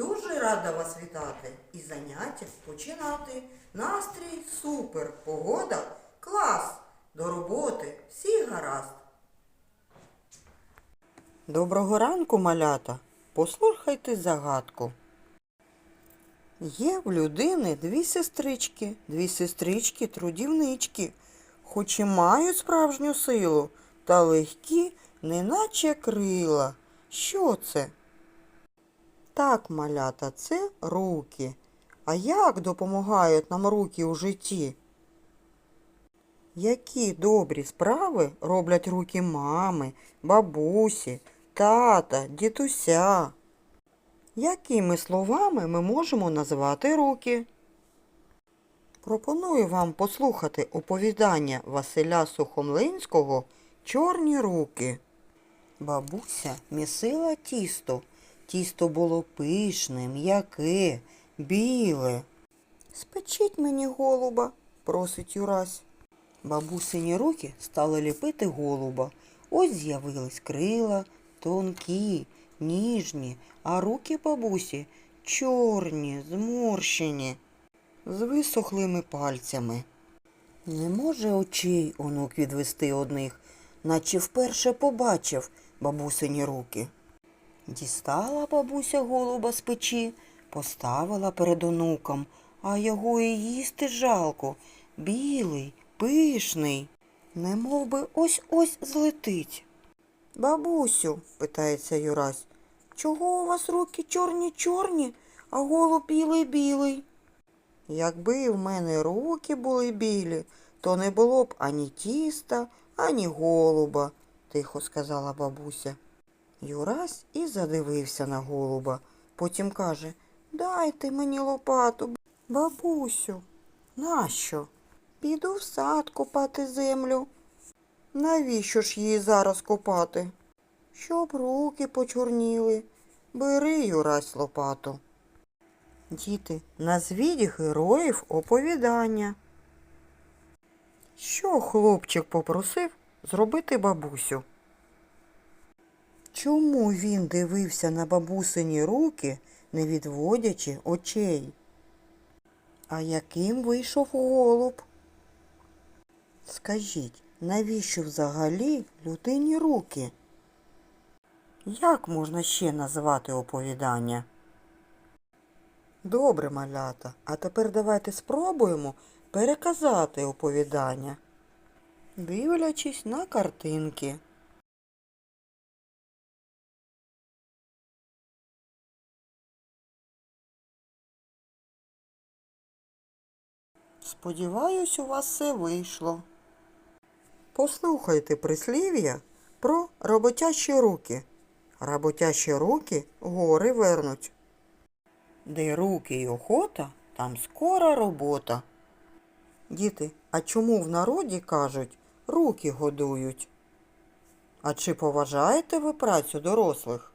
Дуже рада вас вітати і заняття починати. Настрій супер, погода клас. До роботи всі гаразд. Доброго ранку, малята. Послухайте загадку. Є в людини дві сестрички, дві сестрички трудівнички, хоч і мають справжню силу, та легкі, неначе крила. Що це? Так, малята, це руки. А як допомагають нам руки у житті? Які добрі справи роблять руки мами, бабусі, тата, дідуся? Якими словами ми можемо назвати руки? Пропоную вам послухати оповідання Василя Сухомлинського Чорні руки. Бабуся місила тісто. Тісто було пишне, м'яке, біле. Спечіть мені голуба, просить Юрась. Бабусині руки стали ліпити голуба. Ось з'явились крила, тонкі, ніжні, а руки бабусі чорні, зморщені, з висохлими пальцями. Не може очей онук відвести одних, наче вперше побачив бабусині руки. Дістала бабуся голуба з печі, поставила перед онуком, а його і їсти жалко. Білий, пишний, немов би ось-ось злетить. Бабусю, питається Юрась, чого у вас руки чорні-чорні, а голуб білий-білий? Якби в мене руки були білі, то не було б ані тіста, ані голуба, тихо сказала бабуся. Юрась і задивився на голуба. Потім каже Дайте мені лопату, бабусю. Нащо? Піду в сад копати землю. Навіщо ж її зараз копати? Щоб руки почорніли. Бери, Юрась, лопату. Діти, назвіть героїв оповідання. Що хлопчик попросив зробити бабусю? Чому він дивився на бабусині руки, не відводячи очей? А яким вийшов голуб? Скажіть, навіщо взагалі людині руки? Як можна ще назвати оповідання? Добре, малята, а тепер давайте спробуємо переказати оповідання, дивлячись на картинки. Сподіваюсь, у вас все вийшло. Послухайте прислів'я про роботящі руки. Роботящі руки гори вернуть. Де руки й охота, там скора робота. Діти, а чому в народі кажуть руки годують? А чи поважаєте ви працю дорослих?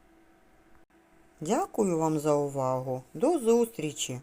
Дякую вам за увагу. До зустрічі!